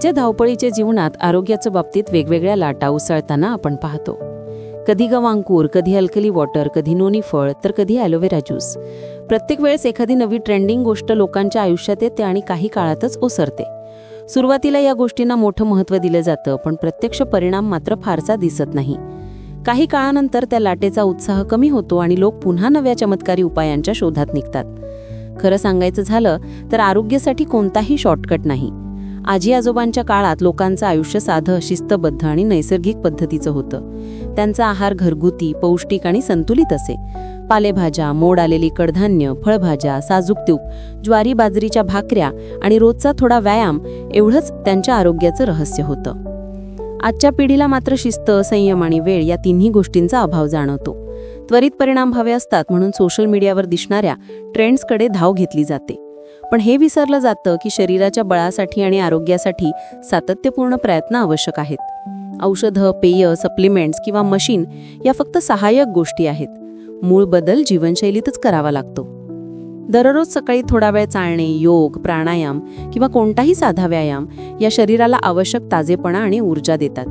आजच्या धावपळीच्या जीवनात आरोग्याच्या बाबतीत वेगवेगळ्या लाटा उसळताना आपण पाहतो. कधी गवांकूर कधी अल्कली वॉटर कधी नोनी फळ तर कधी ॲलोवेरा ज्यूस. प्रत्येक वेळेस एखादी नवी ट्रेंडिंग गोष्ट लोकांच्या आयुष्यात येते आणि काही काळातच ओसरते. सुरुवातीला या गोष्टींना मोठं महत्त्व दिलं जातं पण प्रत्यक्ष परिणाम मात्र फारसा दिसत नाही. काही काळानंतर त्या लाटेचा उत्साह कमी होतो आणि लोक पुन्हा नव्या चमत्कारी उपायांच्या शोधात निघतात. खरं सांगायचं झालं तर आरोग्यासाठी कोणताही शॉर्टकट नाही. आजी आजोबांच्या काळात लोकांचं आयुष्य साधं शिस्तबद्ध आणि नैसर्गिक पद्धतीचं होतं. त्यांचा आहार घरगुती पौष्टिक आणि संतुलित असे. पालेभाज्या मोड आलेली कडधान्य फळभाज्या साजूक तूप ज्वारी बाजरीच्या भाकऱ्या आणि रोजचा थोडा व्यायाम एवढंच त्यांच्या आरोग्याचं रहस्य होतं. आजच्या पिढीला मात्र शिस्त संयम आणि वेळ या तिन्ही गोष्टींचा अभाव जाणवतो. त्वरित परिणाम हवे असतात म्हणून सोशल मीडियावर दिसणाऱ्या ट्रेंड्सकडे धाव घेतली जाते. पण हे विसरलं जातं की शरीराच्या बळासाठी आणि आरोग्यासाठी सातत्यपूर्ण प्रयत्न आवश्यक आहेत. औषधं पेय सप्लिमेंट्स किंवा मशीन या फक्त सहाय्यक गोष्टी आहेत. मूळ बदल जीवनशैलीतच करावा लागतो. दररोज सकाळी थोडा वेळ चालणे योग प्राणायाम किंवा कोणताही साधा व्यायाम या शरीराला आवश्यक ताजेपणा आणि ऊर्जा देतात.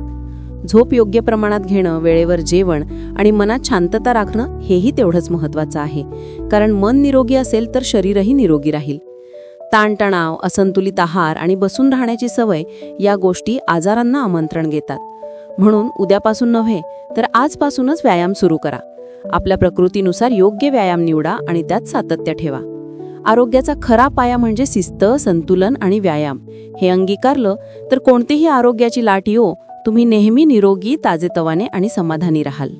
झोप योग्य प्रमाणात घेणं वेळेवर जेवण आणि मनात शांतता राखणं हेही तेवढंच महत्त्वाचं आहे. कारण मन निरोगी असेल तर शरीरही निरोगी राहील. ताणतणाव असंतुलित आहार आणि बसून राहण्याची सवय या गोष्टी आजारांना आमंत्रण घेतात. म्हणून उद्यापासून नव्हे तर आजपासूनच व्यायाम सुरू करा. आपल्या प्रकृतीनुसार योग्य व्यायाम निवडा आणि त्यात सातत्य ठेवा. आरोग्याचा खरा पाया म्हणजे शिस्त संतुलन आणि व्यायाम. हे अंगीकारलं तर कोणतीही आरोग्याची लाट येऊ तुम्ही नेहमी निरोगी ताजेतवाने आणि समाधानी राहाल.